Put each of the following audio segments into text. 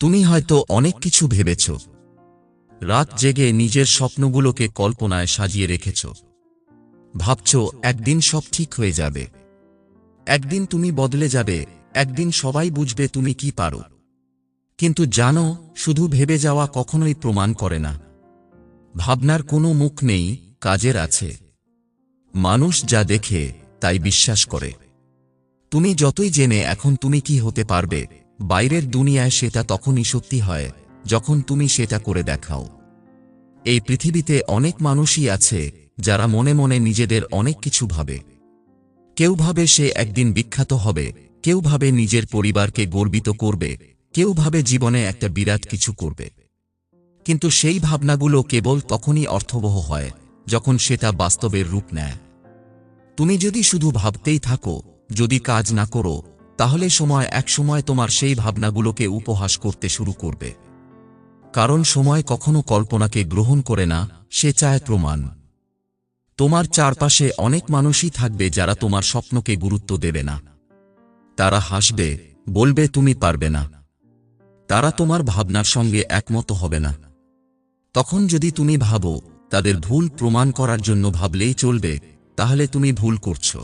তুমি হয়তো অনেক কিছু ভেবেছ। রাত জেগে নিজের স্বপ্নগুলোকে কল্পনায় সাজিয়ে রেখেছ। ভাবছ, একদিন সব ঠিক হয়ে যাবে। একদিন তুমি বদলে যাবে, একদিন সবাই বুঝবে তুমি কি পারো। কিন্তু জানো, শুধু ভেবে যাওয়া কখনোই প্রমাণ করে না। ভাবনার কোনো মুখ নেই, কাজের আছে। মানুষ যা দেখে, তাই বিশ্বাস করে। তুমি যতই জেনে এখন তুমি কি হতে পারবে বাইরের দুনিয়ায় সেটা তখনই সত্যি হয়, যখন তুমি সেটা করে দেখাও। এই পৃথিবীতে অনেক মানুষই আছে, যারা মনে মনে নিজেদের অনেক কিছু ভাবে। কেউ ভাবে সে একদিন বিখ্যাত হবে, কেউ ভাবে নিজের পরিবারকে গর্বিত করবে, কেউ ভাবে জীবনে একটা বিরাট কিছু করবে। কিন্তু সেই ভাবনাগুলো কেবল তখনই অর্থবহ হয়, যখন সেটা বাস্তবের রূপ নেয়। তুমি যদি শুধু ভাবতেই থাকো, যদি কাজ না করো তাহলে সময় এক সময় তোমার সেই ভাবনাগুলোকে উপহাস করতে শুরু করবে। কারণ সময় কখনো কল্পনাকে গ্রহণ করে না, সে চায় প্রমাণ। তোমার চারপাশে অনেক মানুষই থাকবে যারা তোমার স্বপ্নকে গুরুত্ব দেবে না। তারা হাসবে, বলবে, তুমি পারবে না। তারা তোমার ভাবনার সঙ্গে একমত হবে না। তখন যদি তুমি ভাবো, তাদের ভুল প্রমাণ করার জন্য ভাবলেই চলবে, তাহলে তুমি ভুল করছ।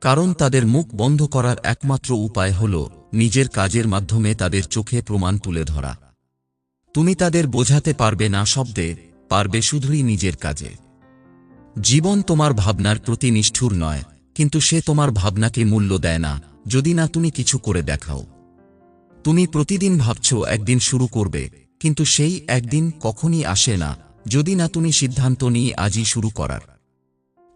কারণ তাদের মুখ বন্ধ করার একমাত্র উপায় হল নিজের কাজের মাধ্যমে তাদের চোখে প্রমাণ তুলে ধরা। তুমি তাদের বোঝাতে পারবে না শব্দে, পারবে শুধুই নিজের কাজে। জীবন তোমার ভাবনার প্রতি নিষ্ঠুর নয়, কিন্তু সে তোমার ভাবনাকে মূল্য দেয় না, যদি না তুমি কিছু করে দেখাও। তুমি প্রতিদিন ভাবছ একদিন শুরু করবে, কিন্তু সেই একদিন কখনই আসে না, যদি না তুমি সিদ্ধান্ত নিয়ে আজই শুরু করার।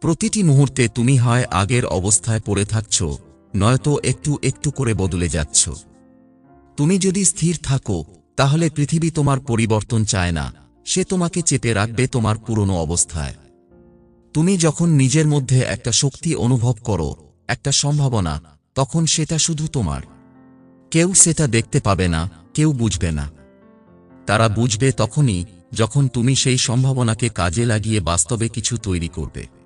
প্রতিটি মুহূর্তে তুমি হয় আগের অবস্থায় পড়ে থাকছ, নয়তো একটু একটু করে বদলে যাচ্ছ। তুমি যদি স্থির থাকো, তাহলে পৃথিবী তোমার পরিবর্তন চায় না, সে তোমাকে চেপে রাখবে তোমার পুরনো অবস্থায়। তুমি যখন নিজের মধ্যে একটা শক্তি অনুভব করো, একটা সম্ভাবনা, তখন সেটা শুধু তোমার। কেউ সেটা দেখতে পাবে না, কেউ বুঝবে না। তারা বুঝবে তখনই, যখন তুমি সেই সম্ভাবনাকে কাজে লাগিয়ে বাস্তবে কিছু তৈরি করবে।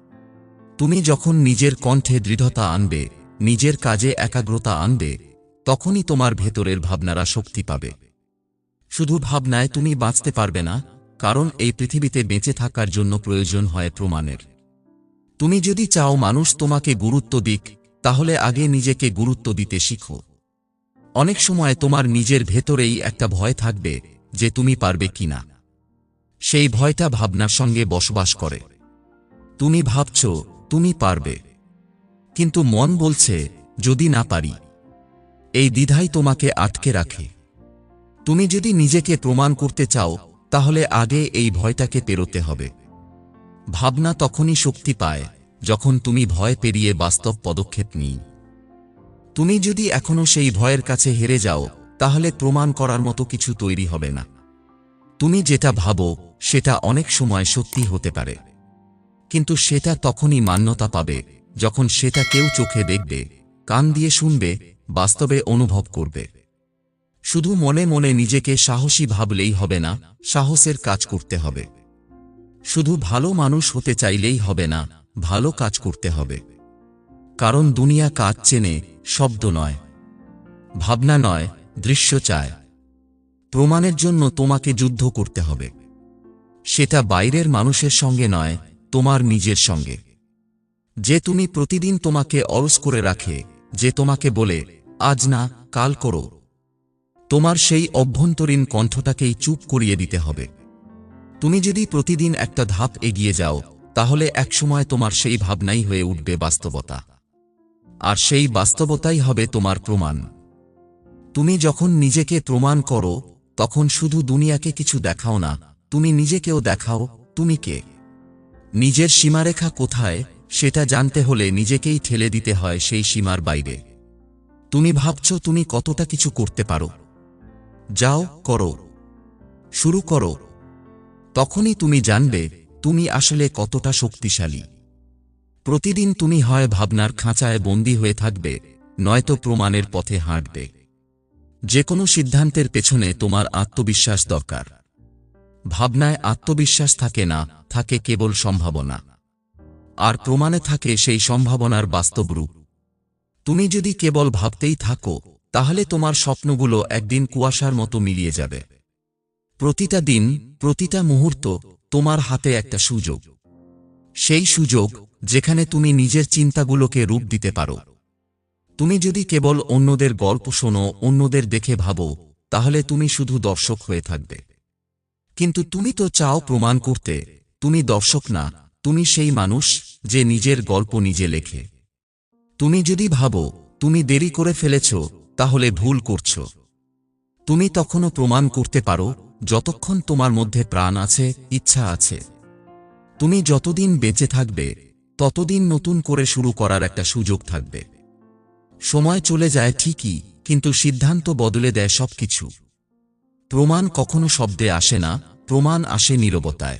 তুমি যখন নিজের কণ্ঠে দৃঢ়তা আনবে, নিজের কাজে একাগ্রতা আনবে, তখনই তোমার ভেতরের ভাবনারা শক্তি পাবে। শুধু ভাবনায় তুমি বাঁচতে পারবে না, কারণ এই পৃথিবীতে বেঁচে থাকার জন্য প্রয়োজন হয় প্রমাণের। তুমি যদি চাও মানুষ তোমাকে গুরুত্ব দিক, তাহলে আগে নিজেকে গুরুত্ব দিতে শিখো। অনেক সময় তোমার নিজের ভেতরেই একটা ভয় থাকবে যে তুমি পারবে কিনা। সেই ভয়টা ভাবনার সঙ্গে বসবাস করে। তুমি ভাবছ তুমি পারবে। কিন্তু মন বলছে, যদি না পারি, এই দ্বিধাই তোমাকে আটকে রাখে। তুমি যদি নিজেকে প্রমাণ করতে চাও, তাহলে আগে এই ভয়টাকে পেরোতে হবে। ভাবনা তখনই শক্তি পায়, যখন তুমি ভয় পেরিয়ে বাস্তব পদক্ষেপ নিই। তুমি যদি এখনও সেই ভয়ের কাছে হেরে যাও, তাহলে প্রমাণ করার মতো কিছু তৈরি হবে না। তুমি যেটা ভাবো, সেটা অনেক সময় সত্যি হতে পারে। কিন্তু সেটা তখনই মান্যতা পাবে, যখন সেটা কেউ চোখে দেখবে, কান দিয়ে শুনবে, বাস্তবে অনুভব করবে। শুধু মনে মনে নিজেকে সাহসী ভাবলেই হবে না, সাহসের কাজ করতে হবে। শুধু ভালো মানুষ হতে চাইলেই হবে না, ভালো কাজ করতে হবে। কারণ দুনিয়া কাজ চেনে, শব্দ নয়। ভাবনা নয়, দৃশ্য চায়। প্রমাণের জন্য তোমাকে যুদ্ধ করতে হবে। সেটা বাইরের মানুষের সঙ্গে নয় তোমার নিজের সঙ্গে। যে তুমি প্রতিদিন তোমাকে অলস করে রাখে, যে তোমাকে বলে, আজ না, কাল করো। তোমার সেই অভ্যন্তরীণ কণ্ঠটাকেই চুপ করিয়ে দিতে হবে। তুমি যদি প্রতিদিন একটা ধাপ এগিয়ে যাও, তাহলে একসময় তোমার সেই ভাবনাই হয়ে উঠবে বাস্তবতা। আর সেই বাস্তবতাই হবে তোমার প্রমাণ। তুমি যখন নিজেকে প্রমাণ করো, তখন শুধু দুনিয়াকে কিছু দেখাও না, তুমি নিজেকেও দেখাও, তুমি কে? নিজের সীমারেখা কোথায়, সেটা জানতে হলে নিজেকেই ঠেলে দিতে হয় সেই সীমার বাইরে। তুমি ভাবছ তুমি কতটা কিছু করতে পারো। যাও, করো। শুরু করো। তখনই তুমি জানবে তুমি আসলে কতটা শক্তিশালী। প্রতিদিন তুমি হয় ভাবনার খাঁচায় বন্দী হয়ে থাকবে, নয়তো প্রমাণের পথে হাঁটবে। যে কোনো সিদ্ধান্তের পেছনে তোমার আত্মবিশ্বাস দরকার। ভাবনায় আত্মবিশ্বাস থাকে না, থাকে কেবল সম্ভাবনা। আর প্রমাণে থাকে সেই সম্ভাবনার বাস্তব রূপ। তুমি যদি কেবল ভাবতেই থাকো, তাহলে তোমার স্বপ্নগুলো একদিন কুয়াশার মতো মিলিয়ে যাবে। প্রতিটা দিন, প্রতিটা মুহূর্ত তোমার হাতে একটা সুযোগ। সেই সুযোগ যেখানে তুমি নিজের চিন্তাগুলোকে রূপ দিতে পারো। তুমি যদি কেবল অন্যদের গল্প শোনো, অন্যদের দেখে ভাবো, তাহলে তুমি শুধু দর্শক হয়ে থাকবে। কিন্তু তুমি তো চাও প্রমাণ করতে। তুমি দর্শক না, তুমি সেই মানুষ যে নিজের গল্প নিজে লেখে। তুমি যদি ভাবো, তুমি দেরি করে ফেলেছ, তাহলে ভুল করছ। তুমি তখনও প্রমাণ করতে পারো, যতক্ষণ তোমার মধ্যে প্রাণ আছে, ইচ্ছা আছে। তুমি যতদিন বেঁচে থাকবে, ততদিন নতুন করে শুরু করার একটা সুযোগ থাকবে। সময় চলে যায় ঠিকই, কিন্তু সিদ্ধান্ত বদলে দেয় সবকিছু। প্রমাণ কখনো শব্দে আসে না, প্রমাণ আসে নীরবতায়।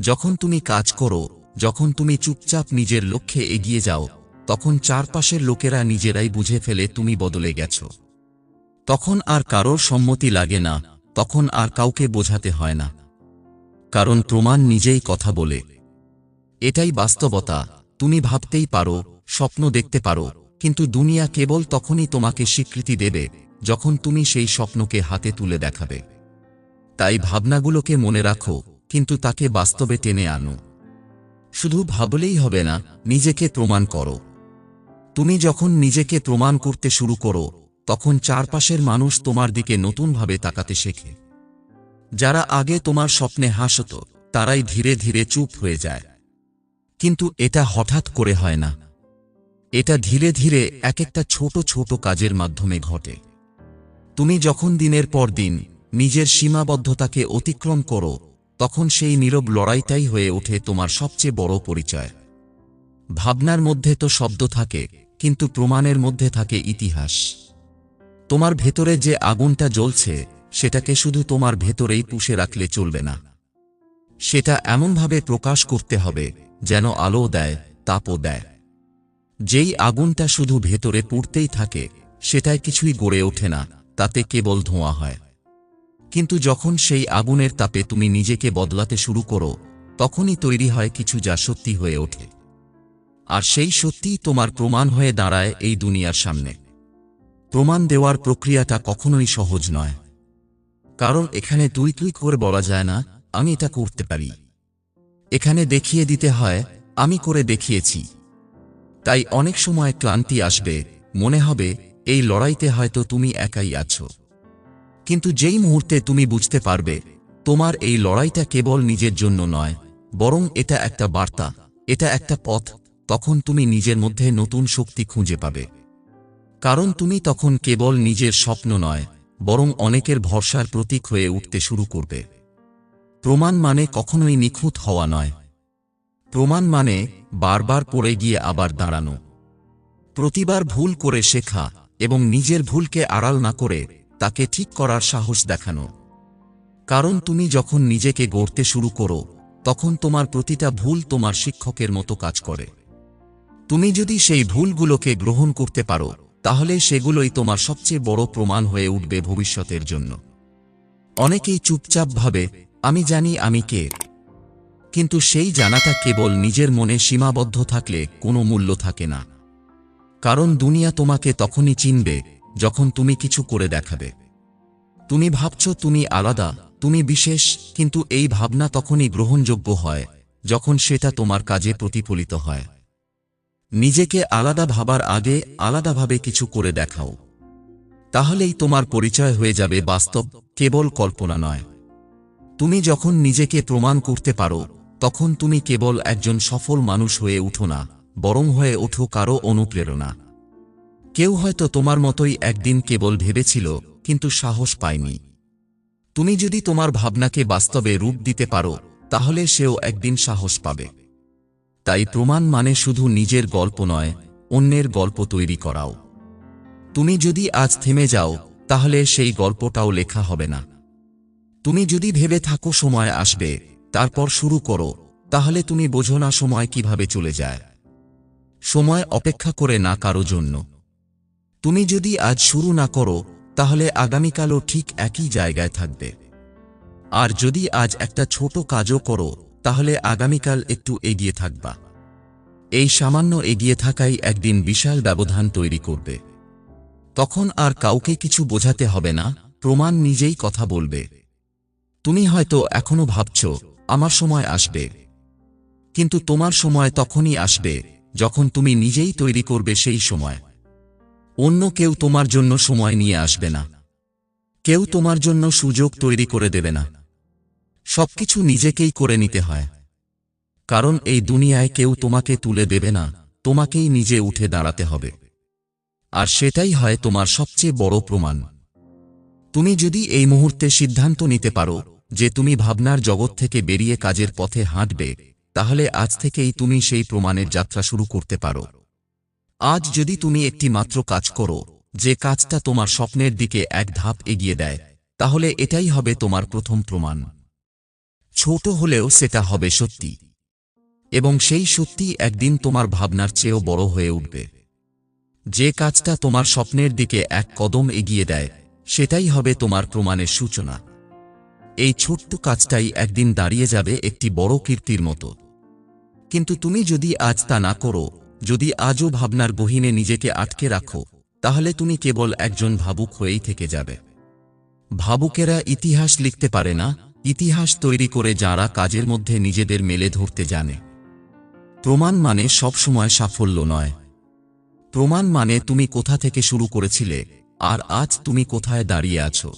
যখন তুমি কাজ করো, যখন তুমি চুপচাপ নিজের লক্ষ্যে এগিয়ে যাও, তখন চারপাশের লোকেরা নিজেরাই বুঝে ফেলে তুমি বদলে গেছ। তখন আর কারোর সম্মতি লাগে না, তখন আর কাউকে বোঝাতে হয় না। কারণ প্রমাণ নিজেই কথা বলে। এটাই বাস্তবতা, তুমি ভাবতেই পারো, স্বপ্ন দেখতে পারো, কিন্তু দুনিয়া কেবল তখনই তোমাকে স্বীকৃতি দেবে। যখন তুমি সেই স্বপ্নকে হাতে তুলে দেখাবে। তাই ভাবনাগুলোকে মনে রাখো, কিন্তু তাকে বাস্তবে টেনে আনো। শুধু ভাবলেই হবে না, নিজেকে প্রমাণ করো। তুমি যখন নিজেকে প্রমাণ করতে শুরু করো, তখন চারপাশের মানুষ তোমার দিকে নতুনভাবে তাকাতে শেখে। যারা আগে তোমার স্বপ্নে হাসত, তারাই ধীরে ধীরে চুপ হয়ে যায়। কিন্তু এটা হঠাৎ করে হয় না। এটা ধীরে ধীরে এক একটা ছোট ছোট কাজের মাধ্যমে ঘটে। তুমি যখন দিনের পর দিন নিজের সীমাবদ্ধতাকে অতিক্রম করো, তখন সেই নীরব লড়াইটাই হয়ে ওঠে তোমার সবচেয়ে বড় পরিচয়। ভাবনার মধ্যে তো শব্দ থাকে, কিন্তু প্রমাণের মধ্যে থাকে ইতিহাস। তোমার ভেতরে যে আগুনটা জ্বলছে, সেটাকে শুধু তোমার ভেতরেই পুষে রাখলে চলবে না। সেটা এমনভাবে প্রকাশ করতে হবে, যেন আলো দেয়, তাপও দেয়। যেই আগুনটা শুধু ভেতরে পুড়তেই থাকে সেটায় কিছুই গড়ে ওঠে না। তাতে কেবল ধোঁয়া হয়। কিন্তু যখন সেই আগুনের তাপে তুমি নিজেকে বদলাতে শুরু করো, তখনই তৈরি হয় কিছু যা সত্যি হয়ে ওঠে। আর সেই সত্যিই তোমার প্রমাণ হয়ে দাঁড়ায় এই দুনিয়ার সামনে। প্রমাণ দেওয়ার প্রক্রিয়াটা কখনোই সহজ নয়। কারণ এখানে তুই তুই করে বলা যায় না, আমি এটা করতে পারি। এখানে দেখিয়ে দিতে হয়, আমি করে দেখিয়েছি। তাই অনেক সময় ক্লান্তি আসবে, মনে হবে এই লড়াইতে হয়তো তুমি একাই আছো। কিন্তু যেই মুহূর্তে তুমি বুঝতে পারবে, তোমার এই লড়াইটা কেবল নিজের জন্য নয়, বরং এটা একটা বার্তা, এটা একটা পথ, তখন তুমি নিজের মধ্যে নতুন শক্তি খুঁজে পাবে। কারণ তুমি তখন কেবল নিজের স্বপ্ন নয়, বরং অনেকের ভরসার প্রতীক হয়ে উঠতে শুরু করবে। প্রমাণ মানে কখনোই নিখুঁত হওয়া নয়। প্রমাণ মানে বারবার পড়ে গিয়ে আবার দাঁড়ানো। প্রতিবার ভুল করে শেখা এবং নিজের ভুলকে আড়াল না করে তাকে ঠিক করার সাহস দেখানো। কারণ তুমি যখন নিজেকে গড়তে শুরু করো, তখন তোমার প্রতিটা ভুল তোমার শিক্ষকের মতো কাজ করে। তুমি যদি সেই ভুলগুলোকে গ্রহণ করতে পারো, তাহলে সেগুলোই তোমার সবচেয়ে বড় প্রমাণ হয়ে উঠবে ভবিষ্যতের জন্য। অনেকেই চুপচাপ ভাবে, আমি জানি আমি কে। কিন্তু সেই জানাটা কেবল নিজের মনে সীমাবদ্ধ থাকলে কোনো মূল্য থাকে না। কারণ দুনিয়া তোমাকে তখনই চিনবে, যখন তুমি কিছু করে দেখাবে। তুমি ভাবছ তুমি আলাদা, তুমি বিশেষ, কিন্তু এই ভাবনা তখনই গ্রহণযোগ্য হয়, যখন সেটা তোমার কাজে প্রতিফলিত হয়। নিজেকে আলাদা ভাবার আগে আলাদাভাবে কিছু করে দেখাও। তাহলেই তোমার পরিচয় হয়ে যাবে বাস্তব, কেবল কল্পনা নয়। তুমি যখন নিজেকে প্রমাণ করতে পারো, তখন তুমি কেবল একজন সফল মানুষ হয়ে উঠো না। বরং হয়ে ওঠো কারও অনুপ্রেরণা। কেউ হয়তো তোমার মতোই একদিন কেবল ভেবেছিল, কিন্তু সাহস পায়নি। তুমি যদি তোমার ভাবনাকে বাস্তবে রূপ দিতে পারো, তাহলে সেও একদিন সাহস পাবে। তাই প্রমাণ মানে শুধু নিজের গল্প নয়, অন্যের গল্প তৈরি করাও। তুমি যদি আজ থেমে যাও, তাহলে সেই গল্পটাও লেখা হবে না। তুমি যদি ভেবে থাকো সময় আসবে, তারপর শুরু করো, তাহলে তুমি বোঝো না সময় কীভাবে চলে যায়। সময় অপেক্ষা করে না কারও জন্য। তুমি যদি আজ শুরু না করো, তাহলে আগামীকালও ঠিক একই জায়গায় থাকবে। আর যদি আজ একটা ছোট কাজও করো, তাহলে আগামীকাল একটু এগিয়ে থাকবা। এই সামান্য এগিয়ে থাকাই একদিন বিশাল ব্যবধান তৈরি করবে। তখন আর কাউকে কিছু বোঝাতে হবে না, প্রমাণ নিজেই কথা বলবে। তুমি হয়তো এখনও ভাবছ, আমার সময় আসবে। কিন্তু তোমার সময় তখনই আসবে যখন তুমি নিজেই তৈরি করবে সেই সময়। অন্য কেউ তোমার জন্য সময় নিয়ে আসবে না। কেউ তোমার জন্য সুযোগ তৈরি করে দেবে না। সবকিছু নিজেকেই করে নিতে হয়। কারণ এই দুনিয়ায় কেউ তোমাকে তুলে দেবে না, তোমাকেই নিজে উঠে দাঁড়াতে হবে। আর সেটাই হয় তোমার সবচেয়ে বড় প্রমাণ। তুমি যদি এই মুহূর্তে সিদ্ধান্ত নিতে পারো যে তুমি ভাবনার জগৎ থেকে বেরিয়ে কাজের পথে হাঁটবে তাহলে আজ থেকেই তুমি সেই প্রমাণের যাত্রা শুরু করতে পারো। আজ যদি তুমি একটি মাত্র কাজ করো, যে কাজটা তোমার স্বপ্নের দিকে এক ধাপ এগিয়ে দেয়, তাহলে এটাই হবে তোমার প্রথম প্রমাণ। ছোট হলেও সেটা হবে সত্যি। এবং সেই সত্যি একদিন তোমার ভাবনার চেয়েও বড় হয়ে উঠবে। যে কাজটা তোমার স্বপ্নের দিকে এক কদম এগিয়ে দেয়, সেটাই হবে তোমার প্রমাণের সূচনা। এই ছোট্ট কাজটাই একদিন দাঁড়িয়ে যাবে একটি বড় কীর্তির মতো। কিন্তু তুমি যদি আজ তা না করো, যদি আজও ভাবনার গহীনে নিজেকে আটকে রাখো, তাহলে তুমি কেবল একজন ভাবুক হয়েই থেকে যাবে। ভাবুকেরা ইতিহাস লিখতে পারে না, ইতিহাস তৈরি করে যারা কাজের মধ্যে নিজেদের মেলে ধরতে জানে। প্রমাণ মানে সবসময় সাফল্য নয়। প্রমাণ মানে তুমি কোথা থেকে শুরু করেছিলে, আর আজ তুমি কোথায় দাঁড়িয়ে আছো।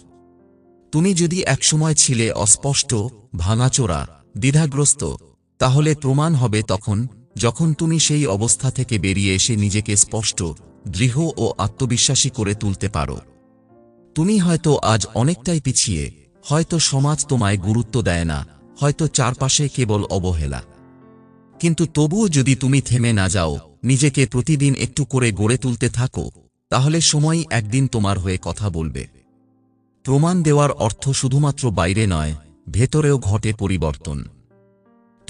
তুমি যদি একসময় ছিলে অস্পষ্ট, ভাঙাচোরা, দ্বিধাগ্রস্ত তাহলে প্রমাণ হবে তখন, যখন তুমি সেই অবস্থা থেকে বেরিয়ে এসে নিজেকে স্পষ্ট, দৃঢ় ও আত্মবিশ্বাসী করে তুলতে পারো। তুমি হয়তো আজ অনেকটাই পিছিয়ে, হয়তো সমাজ তোমায় গুরুত্ব দেয় না, হয়তো চারপাশে কেবল অবহেলা। কিন্তু তবুও যদি তুমি থেমে না যাও, নিজেকে প্রতিদিন একটু করে গড়ে তুলতে থাকো, তাহলে সময়ই একদিন তোমার হয়ে কথা বলবে। প্রমাণ দেওয়ার অর্থ শুধুমাত্র বাইরে নয়, ভেতরেও ঘটে পরিবর্তন।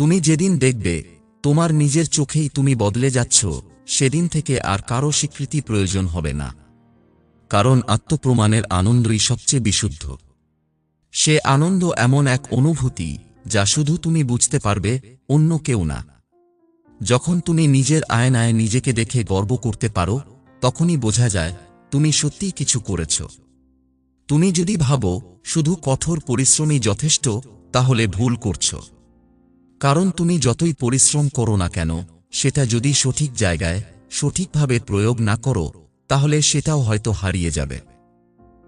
তুমি যেদিন দেখবে, তোমার নিজের চোখেই তুমি বদলে যাচ্ছ, সেদিন থেকে আর কারও স্বীকৃতি প্রয়োজন হবে না। কারণ আত্মপ্রমাণের আনন্দই সবচেয়ে বিশুদ্ধ। সে আনন্দ এমন এক অনুভূতি, যা শুধু তুমি বুঝতে পারবে, অন্য কেউ না। যখন তুমি নিজের আয়নায় নিজেকে দেখে গর্ব করতে পারো, তখনই বোঝা যায়, তুমি সত্যিই কিছু করেছ। তুমি যদি ভাবো, শুধু কঠোর পরিশ্রমই যথেষ্ট, তাহলে ভুল করছ। কারণ তুমি যতই পরিশ্রম করো না কেন, সেটা যদি সঠিক জায়গায়, সঠিকভাবে প্রয়োগ না করো, তাহলে সেটাও হয়তো হারিয়ে যাবে।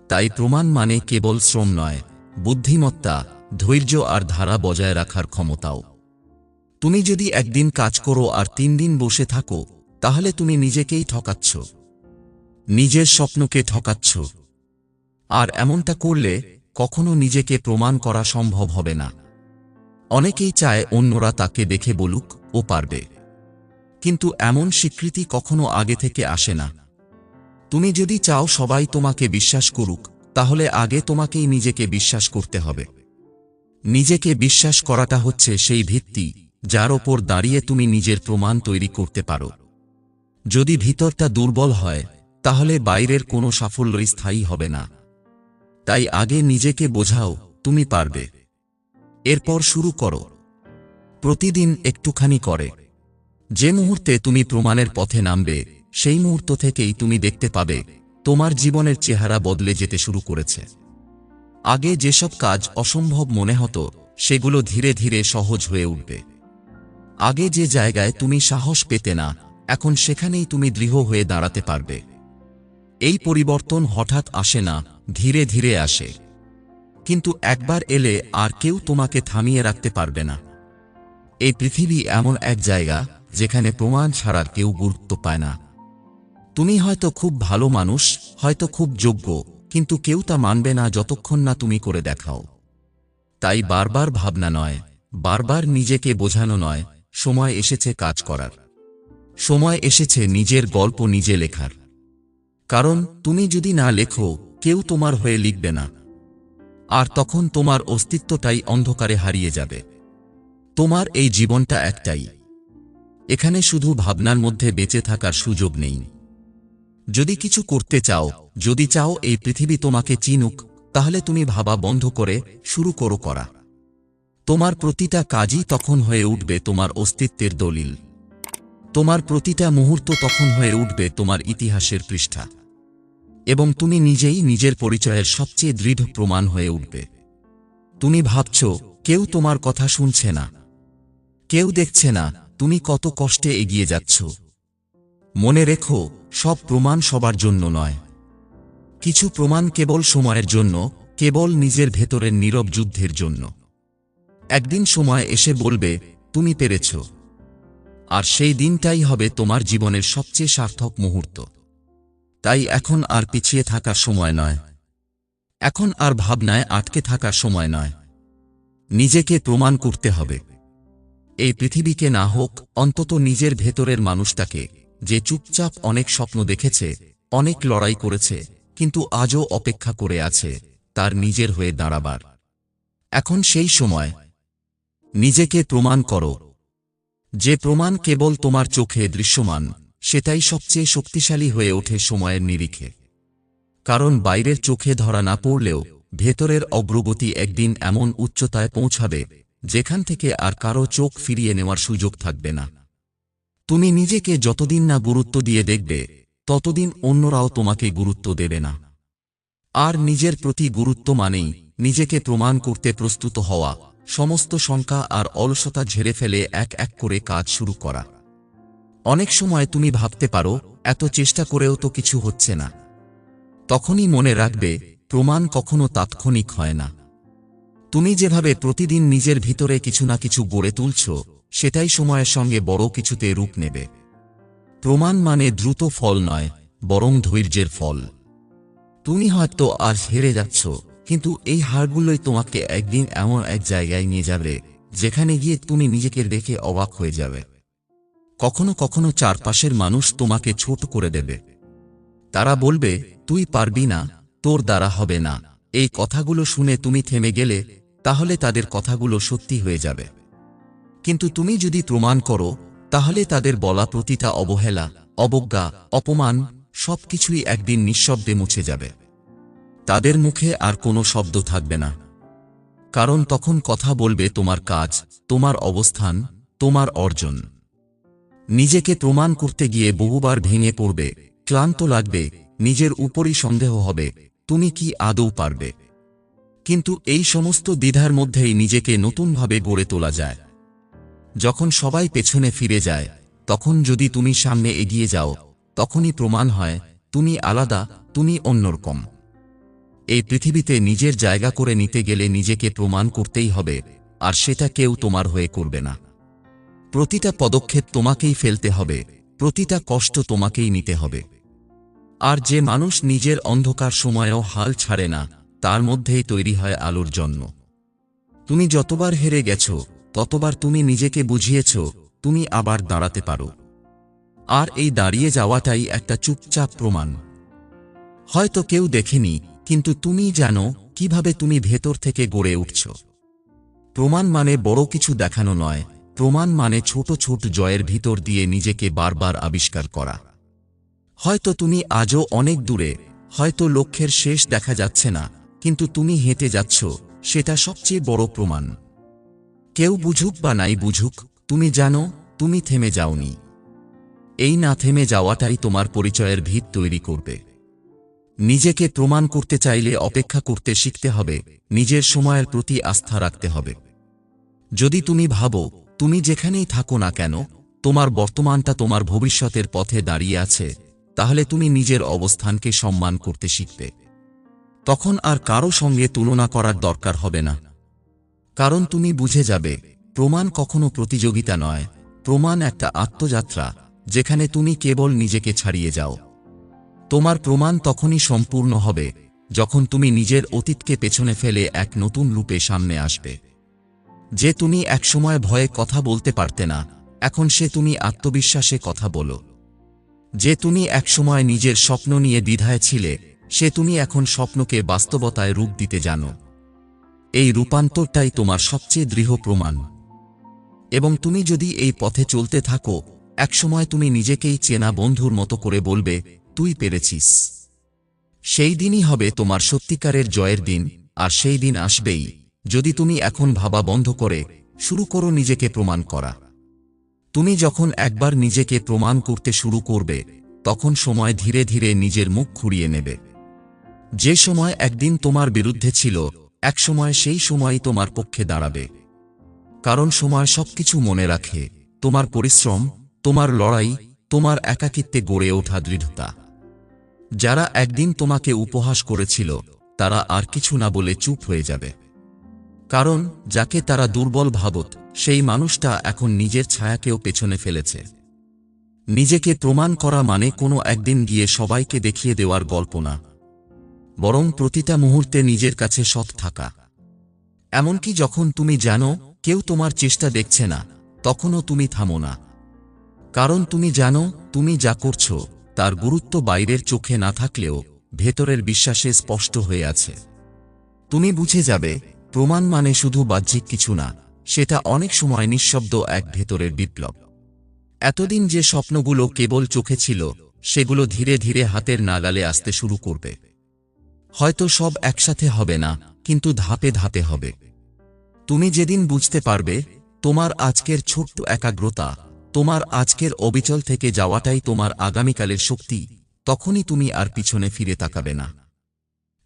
তাই প্রমাণ মানে কেবল শ্রম নয়, বুদ্ধিমত্তা, ধৈর্য আর ধারা বজায় রাখার ক্ষমতাও। তুমি যদি একদিন কাজ করো আর তিন দিন বসে থাকো, তাহলে তুমি নিজেকেই ঠকাচ্ছ। নিজের স্বপ্নকে ঠকাচ্ছ। আর এমনটা করলে কখনো নিজেকে প্রমাণ করা সম্ভব হবে না। অনেকেই চায় অন্যরা তাকে দেখে বলুক, ও পারবে। কিন্তু এমন স্বীকৃতি কখনো আগে থেকে আসে না। তুমি যদি চাও সবাই তোমাকে বিশ্বাস করুক, তাহলে আগে তোমাকেই নিজেকে বিশ্বাস করতে হবে। নিজেকে বিশ্বাস করাটা হচ্ছে সেই ভিত্তি, যার ওপর দাঁড়িয়ে তুমি নিজের প্রমাণ তৈরি করতে পারো। যদি ভিতরটা দুর্বল হয়, তাহলে বাইরের কোনো সাফল্যই স্থায়ী হবে না। তাই আগে নিজেকে বোঝাও, তুমি পারবে। এরপর শুরু করো। প্রতিদিন একটুখানি করে। যে মুহূর্তে তুমি প্রমাণের পথে নামবে, সেই মুহূর্ত থেকেই তুমি দেখতে পাবে, তোমার জীবনের চেহারা বদলে যেতে শুরু করেছে। আগে যেসব কাজ অসম্ভব মনে হতো, সেগুলো ধীরে ধীরে সহজ হয়ে উঠবে। আগে যে জায়গায় তুমি সাহস পেতে না, এখন সেখানেই তুমি দৃঢ় হয়ে দাঁড়াতে পারবে। এই পরিবর্তন হঠাৎ আসে না, ধীরে ধীরে আসে। কিন্তু একবার এলে আর কেউ তোমাকে থামিয়ে রাখতে পারবে না। এই পৃথিবী এমন এক জায়গা যেখানে প্রমাণ ছাড়ার কেউ গুরুত্ব পায় না। তুমি হয়তো খুব ভালো মানুষ, হয়তো খুব যোগ্য, কিন্তু কেউ তা মানবে না যতক্ষণ না তুমি করে দেখাও। তাই বারবার ভাবনা নয়, বারবার নিজেকে বোঝানো নয়, সময় এসেছে কাজ করার। সময় এসেছে নিজের গল্প নিজে লেখার। কারণ তুমি যদি না লেখো, কেউ তোমার হয়ে লিখবে না। আর তখন তোমার অস্তিত্বটাই অন্ধকারে হারিয়ে যাবে। তোমার এই জীবনটা একটাই। এখানে শুধু ভাবনার মধ্যে বেঁচে থাকার সুযোগ নেই। যদি কিছু করতে চাও, যদি চাও এই পৃথিবী তোমাকে চিনুক, তাহলে তুমি ভাবা বন্ধ করে শুরু করো করা। তোমার প্রতিটা কাজই তখন হয়ে উঠবে তোমার অস্তিত্বের দলিল। তোমার প্রতিটা মুহূর্ত তখন হয়ে উঠবে তোমার ইতিহাসের পৃষ্ঠা। এবং তুমি নিজেই নিজের পরিচয়ের সবচেয়ে দৃঢ় প্রমাণ হয়ে উঠবে। তুমি ভাবছ, কেউ তোমার কথা শুনছে না। কেউ দেখছে না, তুমি কত কষ্টে এগিয়ে যাচ্ছ। মনে রেখো, সব প্রমাণ সবার জন্য নয়। কিছু প্রমাণ কেবল সময়ের জন্য, কেবল নিজের ভেতরের নীরব যুদ্ধের জন্য। একদিন সময় এসে বলবে, তুমি পেরেছ। আর সেই দিনটাই হবে তোমার জীবনের সবচেয়ে সার্থক মুহূর্ত। তাই এখন আর পিছিয়ে থাকার সময় নয়। এখন আর ভাবনায় আটকে থাকার সময় নয়। নিজেকে প্রমাণ করতে হবে। এই পৃথিবীকে না হোক, অন্তত নিজের ভেতরের মানুষটাকে, যে চুপচাপ অনেক স্বপ্ন দেখেছে, অনেক লড়াই করেছে, কিন্তু আজও অপেক্ষা করে আছে, তার নিজের হয়ে দাঁড়াবার। এখন সেই সময়। নিজেকে প্রমাণ করো। যে প্রমাণ কেবল তোমার চোখে দৃশ্যমান সেটাই সবচেয়ে শক্তিশালী হয়ে ওঠে সময়ের নিরিখে। কারণ বাইরের চোখে ধরা না পড়লেও ভেতরের অগ্রগতি একদিন এমন উচ্চতায় পৌঁছাবে, যেখান থেকে আর কারও চোখ ফিরিয়ে নেওয়ার সুযোগ থাকবে না। তুমি নিজেকে যতদিন না গুরুত্ব দিয়ে দেখবে, ততদিন অন্যরাও তোমাকে গুরুত্ব দেবে না। আর নিজের প্রতি গুরুত্ব মানেই নিজেকে প্রমাণ করতে প্রস্তুত হওয়া, সমস্ত শঙ্কা আর অলসতা ঝেড়ে ফেলে এক এক করে কাজ শুরু করা। অনেক সময় তুমি ভাবতে পারো, এত চেষ্টা করেও তো কিছু হচ্ছে না। তখনই মনে রাখবে, প্রমাণ কখনো তাৎক্ষণিক হয় না। তুমি যেভাবে প্রতিদিন নিজের ভিতরে কিছু না কিছু গড়ে তুলছ, সেটাই সময়ের সঙ্গে বড় কিছুতে রূপ নেবে। প্রমাণ মানে দ্রুত ফল নয়, বরং ধৈর্যের ফল। তুমি হয়তো আর হেরে যাচ্ছ, কিন্তু এই হারগুলোই তোমাকে একদিন এমন এক জায়গায় নিয়ে যাবে, যেখানে গিয়ে তুমি নিজেকে দেখে অবাক হয়ে যাবে। কখনো কখনো চারপাশের মানুষ তোমাকে ছোট করে দেবে। তারা বলবে, তুই পারবি না, তোর দ্বারা হবে না। এই কথাগুলো শুনে তুমি থেমে গেলে, তাহলে তাদের কথাগুলো সত্যি হয়ে যাবে। কিন্তু তুমি যদি প্রমাণ করো, তাহলে তাদের বলা প্রতিটা অবহেলা, অবজ্ঞা, অপমান, সবকিছুই একদিন নিঃশব্দে মুছে যাবে। তাদের মুখে আর কোনো শব্দ থাকবে না। কারণ তখন কথা বলবে তোমার কাজ, তোমার অবস্থান, তোমার অর্জন। নিজেকে প্রমাণ করতে গিয়ে বহুবার ভেঙে পড়বে, ক্লান্ত লাগবে, নিজের উপরই সন্দেহ হবে, তুমি কি আদৌ পারবে? কিন্তু এই সমস্ত দ্বিধার মধ্যেই নিজেকে নতুনভাবে গড়ে তোলা যায়। যখন সবাই পেছনে ফিরে যায়, তখন যদি তুমি সামনে এগিয়ে যাও, তখনই প্রমাণ হয়, তুমি আলাদা, তুমি অন্যরকম। এই পৃথিবীতে নিজের জায়গা করে নিতে গেলে নিজেকে প্রমাণ করতেই হবে, আর সেটা কেউ তোমার হয়ে করবে না। প্রতিটা পদক্ষেপ তোমাকেই ফেলতে হবে, প্রতিটা কষ্ট তোমাকেই নিতে হবে। আর যে মানুষ নিজের অন্ধকার সময়েও হাল ছাড়ে না, তার মধ্যেই তৈরি হয় আলোর জন্ম। তুমি যতবার হেরে গেছ, ততবার তুমি নিজেকে বুঝিয়েছ, তুমি আবার দাঁড়াতে পারো। আর এই দাঁড়িয়ে যাওয়াটাই একটা চুপচাপ প্রমাণ। হয়তো কেউ দেখেনি, কিন্তু তুমি জানো কীভাবে তুমি ভেতর থেকে গড়ে উঠছ। প্রমাণ মানে বড় কিছু দেখানো নয় প্রমাণ মানে ছোট ছোট জয়ের ভিতর দিয়ে নিজেকে বারবার আবিষ্কার করা। হয়তো তুমি আজও অনেক দূরে, হয়তো লক্ষ্যের শেষ দেখা যাচ্ছে না, কিন্তু তুমি হেঁটে যাচ্ছ, সেটা সবচেয়ে বড় প্রমাণ। কেউ বুঝুক বা নাই বুঝুক, তুমি জানো, তুমি থেমে যাওনি। এই না থেমে যাওয়াটাই তোমার পরিচয়ের ভিত তৈরি করবে। নিজেকে প্রমাণ করতে চাইলে অপেক্ষা করতে শিখতে হবে, নিজের সময়ের প্রতি আস্থা রাখতে হবে। যদি তুমি ভাবো তুমি যেখানেই থাকো না কেন, তোমার বর্তমানটা তোমার ভবিষ্যতের পথে দাঁড়িয়ে আছে, তাহলে তুমি নিজের অবস্থানকে সম্মান করতে শিখবে। তখন আর কারও সঙ্গে তুলনা করার দরকার হবে না। কারণ তুমি বুঝে যাবে, প্রমাণ কখনো প্রতিযোগিতা নয়, প্রমাণ একটা আত্মযাত্রা, যেখানে তুমি কেবল নিজেকে ছাড়িয়ে যাও। তোমার প্রমাণ তখনই সম্পূর্ণ হবে, যখন তুমি নিজের অতীতকে পেছনে ফেলে এক নতুন রূপে সামনে আসবে। যে তুমি একসময় ভয়ে কথা বলতে পারতে না, এখন সে তুমি আত্মবিশ্বাসে কথা বলো। যে তুমি একসময় নিজের স্বপ্ন নিয়ে দ্বিধায় ছিলে, সে তুমি এখন স্বপ্নকে বাস্তবতায় রূপ দিতে জানো। এই রূপান্তরটাই তোমার সবচেয়ে দৃঢ় প্রমাণ। এবং তুমি যদি এই পথে চলতে থাকো, একসময় তুমি নিজেকেই চেনা বন্ধুর মতো করে বলবে, তুই পেরেছিস। সেই দিনই হবে তোমার সত্যিকারের জয়ের দিন, আর সেই দিন আসবেই। যদি তুমি এখন ভাবা বন্ধ করে, শুরু করো নিজেকে প্রমাণ করা। তুমি যখন একবার নিজেকে প্রমাণ করতে শুরু করবে, তখন সময় ধীরে ধীরে নিজের মুখ খুঁড়িয়ে নেবে। যে সময় একদিন তোমার বিরুদ্ধে ছিল, এক সময় সেই সময়ই তোমার পক্ষে দাঁড়াবে। কারণ সময় সবকিছু মনে রাখে, তোমার পরিশ্রম, তোমার লড়াই, তোমার একাকিত্বে গড়ে ওঠা দৃঢ়তা। যারা একদিন তোমাকে উপহাস করেছিল, তারা আর কিছু না বলে চুপ হয়ে যাবে। কারণ, যাকে তারা দুর্বল ভাবত, সেই মানুষটা এখন নিজের ছায়াকেও পেছনে ফেলেছে। নিজেকে প্রমাণ করা মানে কোনো একদিন গিয়ে সবাইকে দেখিয়ে দেওয়ার গল্প না। বরং প্রতিটা মুহূর্তে নিজের কাছে সৎ থাকা। এমনকি যখন তুমি জানো, কেউ তোমার চেষ্টা দেখছে না, তখনও তুমি থামো না। কারণ তুমি জানো, তুমি যা করছ, তার গুরুত্ব বাইরের চোখে না থাকলেও ভেতরের বিশ্বাসে স্পষ্ট হয়ে আছে। তুমি বুঝে যাবে প্রমাণ মানে শুধু বাহ্যিক কিছু না, সেটা অনেক সময় নিঃশব্দ এক ভেতরের বিপ্লব। এতদিন যে স্বপ্নগুলো কেবল চোখে ছিল, সেগুলো ধীরে ধীরে হাতের নাগালে আসতে শুরু করবে। হয়তো সব একসাথে হবে না, কিন্তু ধাপে ধাপে হবে। তুমি যেদিন বুঝতে পারবে, তোমার আজকের ছোট্ট একাগ্রতা, তোমার আজকের অবিচল থেকে যাওয়াটাই তোমার আগামীকালের শক্তি, তখনই তুমি আর পিছনে ফিরে তাকাবে না।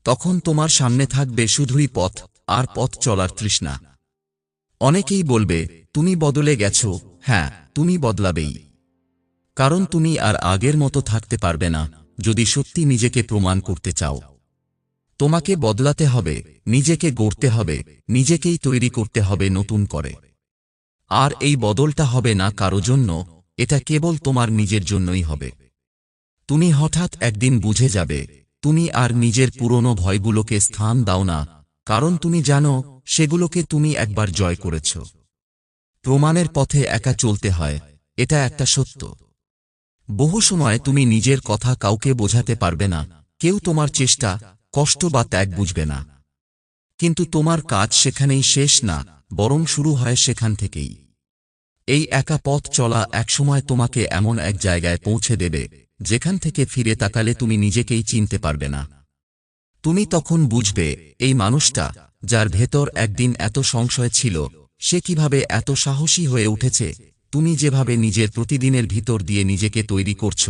তখন তোমার সামনে থাকবে শুধুই পথ আর পথ চলার তৃষ্ণা। অনেকেই বলবে, তুমি বদলে গেছ। হ্যাঁ তুমি বদলাবেই। কারণ তুমি আর আগের মতো থাকতে পারবে না, যদি সত্যি নিজেকে প্রমাণ করতে চাও। তোমাকে বদলাতে হবে, নিজেকে গড়তে হবে, নিজেকেই তৈরি করতে হবে নতুন করে। আর এই বদলটা হবে না কারও জন্য, এটা কেবল তোমার নিজের জন্যই হবে। তুমি হঠাৎ একদিন বুঝে যাবে, তুমি আর নিজের পুরনো ভয়গুলোকে স্থান দাও না কারণ তুমি জানো, সেগুলোকে তুমি একবার জয় করেছ। প্রমাণের পথে একা চলতে হয়, এটা একটা সত্য। বহু সময় তুমি নিজের কথা কাউকে বোঝাতে পারবে না, কেউ তোমার চেষ্টা, কষ্ট বা ত্যাগ বুঝবে না। কিন্তু তোমার কাজ সেখানেই শেষ না, বরং শুরু হয় সেখান থেকেই। এই একা পথ চলা একসময় তোমাকে এমন এক জায়গায় পৌঁছে দেবে, যেখান থেকে ফিরে তাকালে তুমি নিজেকেই চিনতে পারবে না। তুমি তখন বুঝবে, এই মানুষটা, যার ভেতর একদিন এত সংশয় ছিল, সে কীভাবে এত সাহসী হয়ে উঠেছে, তুমি যেভাবে নিজের প্রতিদিনের ভিতর দিয়ে নিজেকে তৈরি করছ,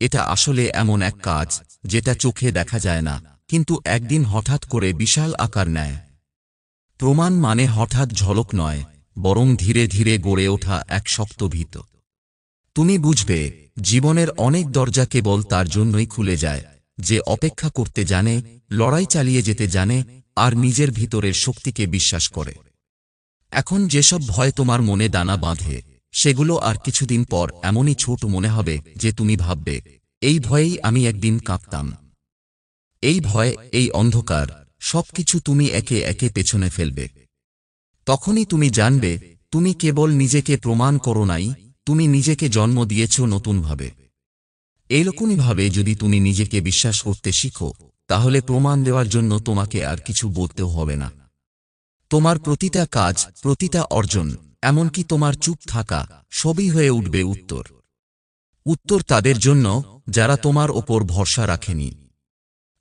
এটা আসলে এমন এক কাজ, যেটা চোখে দেখা যায় না, কিন্তু একদিন হঠাৎ করে বিশাল আকার নেয়। প্রমাণ মানে হঠাৎ ঝলক নয়, বরং ধীরে ধীরে গড়ে ওঠা এক শক্ত ভীত। তুমি বুঝবে, জীবনের অনেক দরজা কেবল তার জন্যই খুলে যায় যে অপেক্ষা করতে জানে, লড়াই চালিয়ে যেতে জানে, আর নিজের ভিতরের শক্তিকে বিশ্বাস করে। এখন যেসব ভয় তোমার মনে দানা বাঁধে, সেগুলো আর কিছুদিন পর এমনই ছোট মনে হবে যে তুমি ভাববে, এই ভয়েই আমি একদিন কাঁপতাম। এই ভয়, এই অন্ধকার, সবকিছু তুমি একে একে পেছনে ফেলবে। তখনই তুমি জানবে, তুমি কেবল নিজেকে প্রমাণ করো নাই, তুমি নিজেকে জন্ম দিয়েছ নতুনভাবে। এইরকমইভাবে যদি তুমি নিজেকে বিশ্বাস করতে শিখো, তাহলে প্রমাণ দেওয়ার জন্য তোমাকে আর কিছু বলতেও হবে না। তোমার প্রতিটা কাজ, প্রতিটা অর্জন, এমনকি তোমার চুপ থাকা, সবই হয়ে উঠবে উত্তর। উত্তর তাদের জন্য, যারা তোমার ওপর ভরসা রাখেনি।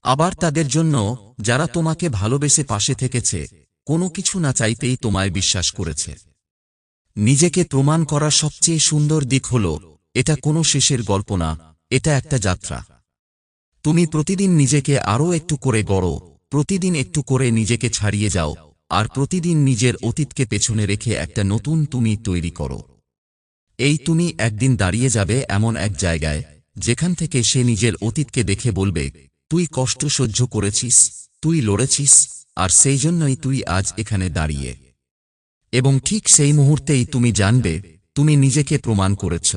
আবার তাদের জন্য, যারা তোমাকে ভালোবেসে পাশে থেকেছে, কোনো কিছু না চাইতেই তোমায় বিশ্বাস করেছে। নিজেকে প্রমাণ করার সবচেয়ে সুন্দর দিক হল, এটা কোনো শেষের গল্প না এটা একটা যাত্রা। তুমি প্রতিদিন নিজেকে আরও একটু করে গড়ো, প্রতিদিন একটু করে নিজেকে ছাড়িয়ে যাও, আর প্রতিদিন নিজের অতীতকে পেছনে রেখে একটা নতুন তুমি তৈরি করো। এই তুমি একদিন দাঁড়িয়ে যাবে এমন এক জায়গায়, যেখান থেকে সে নিজের অতীতকে দেখে বলবে, তুই কষ্ট সহ্য করেছিস, তুই লড়েছিস, আর সেই জন্যই তুই আজ এখানে দাঁড়িয়ে। এবং ঠিক সেই মুহূর্তেই তুমি জানবে, তুমি নিজেকে প্রমাণ করেছ।